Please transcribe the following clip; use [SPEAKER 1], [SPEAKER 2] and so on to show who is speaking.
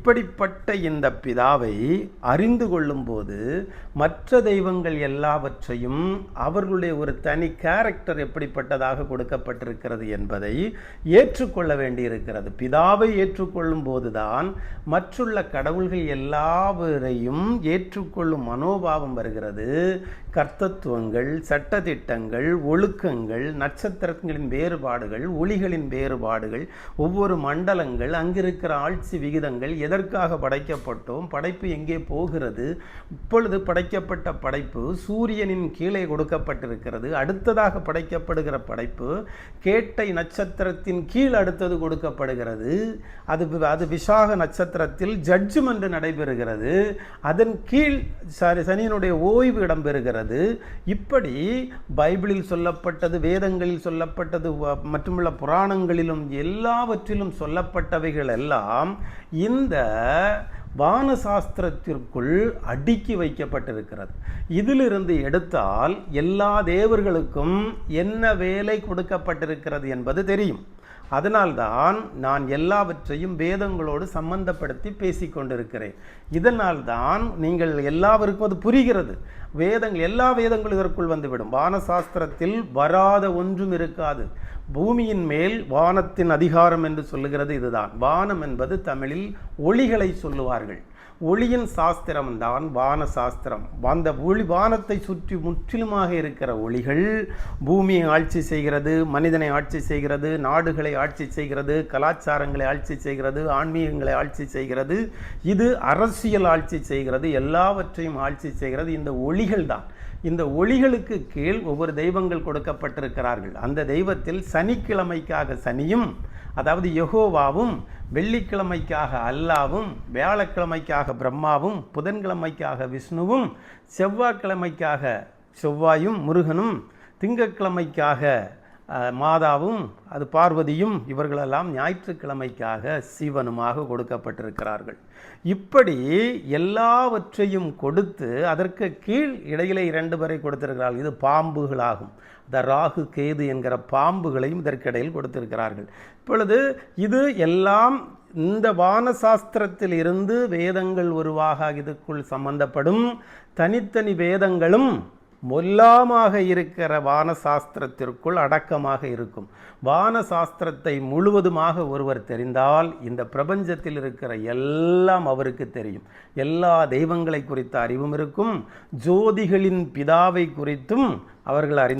[SPEAKER 1] இப்படிப்பட்ட இந்த பிதாவை அறிந்து கொள்ளும்போது மற்ற தெய்வங்கள் எல்லாவற்றையும் அவர்களுடைய ஒரு தனி கேரக்டர் எப்படிப்பட்டதாக கொடுக்கப்பட்டிருக்கிறது என்பதை ஏற்றுக்கொள்ள வேண்டியிருக்கிறது. பிதாவை ஏற்றுக்கொள்ளும் போதுதான் மற்றுள்ள கடவுள்கள் எல்லாவரையும் ஏற்றுக்கொள்ளும் மனோபாவம் வருகிறது. கர்த்தத்துவங்கள் சட்டத்திட்டங்கள் ஒழுக்கங்கள் நட்சத்திரங்களின் வேறுபாடுகள் ஒளிகளின் வேறுபாடுகள் ஒவ்வொரு மண்டலங்கள் அங்கிருக்கிற ஆட்சி விகிதங்கள் எதற்காக படைக்கப்பட்டோம்? படைப்பு எங்கே போகிறது? இப்பொழுது படைக்கப்பட்ட படைப்பு சூரியனின் கீழே கொடுக்கப்பட்டிருக்கிறது. அடுத்ததாக படைக்கப்படுகிற படைப்பு கேட்டை நட்சத்திரத்தின் கீழ் அடுத்தது கொடுக்கப்படுகிறது. அது அது விசாக நட்சத்திரத்தில் ஜட்ஜ்மெண்ட் நடைபெறுகிறது. அதன் கீழ் சாரி சனியனுடைய ஓய்வு இடம்பெறுகிறது. இப்படி பைபிளில் சொல்லப்பட்டது வேதங்களில் சொல்லப்பட்டது வ- மற்றுமுள்ள புராணங்களிலும் எல்லாவற்றிலும் சொல்லப்பட்டவைகள் எல்லாம் இந்த வானசாஸ்திரத்திற்குள் அடுக்கி வைக்கப்பட்டிருக்கிறது. இதிலிருந்து எடுத்தால் எல்லா தேவர்களுக்கும் என்ன வேலை கொடுக்கப்பட்டிருக்கிறது என்பது தெரியும். அதனால்தான் நான் எல்லாவற்றையும் வேதங்களோடு சம்பந்தப்படுத்தி பேசிக்கொண்டிருக்கிறேன். இதனால்தான் நீங்கள் எல்லாருக்கும் அது புரிகிறது. வேதங்கள் எல்லா வேதங்களும் இதற்குள் வந்துவிடும். வானசாஸ்திரத்தில் வராத ஒன்றும் இருக்காது. பூமியின் மேல் வானத்தின் அதிகாரம் என்று சொல்லுகிறது இதுதான். வானம் என்பது தமிழில் ஒளிகளை சொல்லுவார்கள். ஒளியின் சாஸ்திரம் தான் வான சாஸ்திரம். அந்த ஒளி வானத்தை சுற்றி முற்றிலுமாக இருக்கிற ஒளிகள் பூமியை ஆட்சி செய்கிறது மனிதனை ஆட்சி செய்கிறது நாடுகளை ஆட்சி செய்கிறது கலாச்சாரங்களை ஆட்சி செய்கிறது ஆன்மீகங்களை ஆட்சி செய்கிறது. இது அரசியல் ஆட்சி செய்கிறது எல்லாவற்றையும் ஆட்சி செய்கிறது. இந்த ஒளிகள் தான். இந்த ஒளிகளுக்கு கீழ் ஒவ்வொரு தெய்வங்கள் கொடுக்கப்பட்டிருக்கிறார்கள். அந்த தெய்வத்தில் சனிக்கிழமைக்காக சனியும் அதாவது யகோவாவும் வெள்ளிக்கிழமைக்காக அல்லாவும் வியாழக்கிழமைக்காக பிரம்மாவும் புதன்கிழமைக்காக விஷ்ணுவும் செவ்வாய்க்கிழமைக்காக செவ்வாயும் முருகனும் திங்கட்கிழமைக்காக மாதாவும் அது பார்வதியும் இவர்களெல்லாம் ஞாயிற்றுக்கிழமைக்காக சிவனுமாக கொடுக்கப்பட்டிருக்கிறார்கள். இப்படி எல்லாவற்றையும் கொடுத்து அதற்கு கீழ் இடையிலே இரண்டு பேரை கொடுத்திருக்கிறார்கள். இது பாம்புகளாகும். இந்த ராகு கேது என்கிற பாம்புகளையும் இதற்கிடையில் கொடுத்திருக்கிறார்கள். இப்பொழுது இது எல்லாம் இந்த வானசாஸ்திரத்தில் இருந்து வேதங்கள் உருவாக இதுக்குள் சம்பந்தப்படும் தனித்தனி வேதங்களும் மொல்லாமாக இருக்கிற வானசாஸ்திரத்திற்குள் அடக்கமாக இருக்கும். வானசாஸ்திரத்தை முழுவதுமாக ஒருவர் தெரிந்தால் இந்த பிரபஞ்சத்தில் இருக்கிற எல்லாம் அவருக்கு தெரியும். எல்லா தெய்வங்களை குறித்த அறிவும் இருக்கும். ஜோதிகளின் பிதாவை குறித்தும் அவர்கள் அறிந்து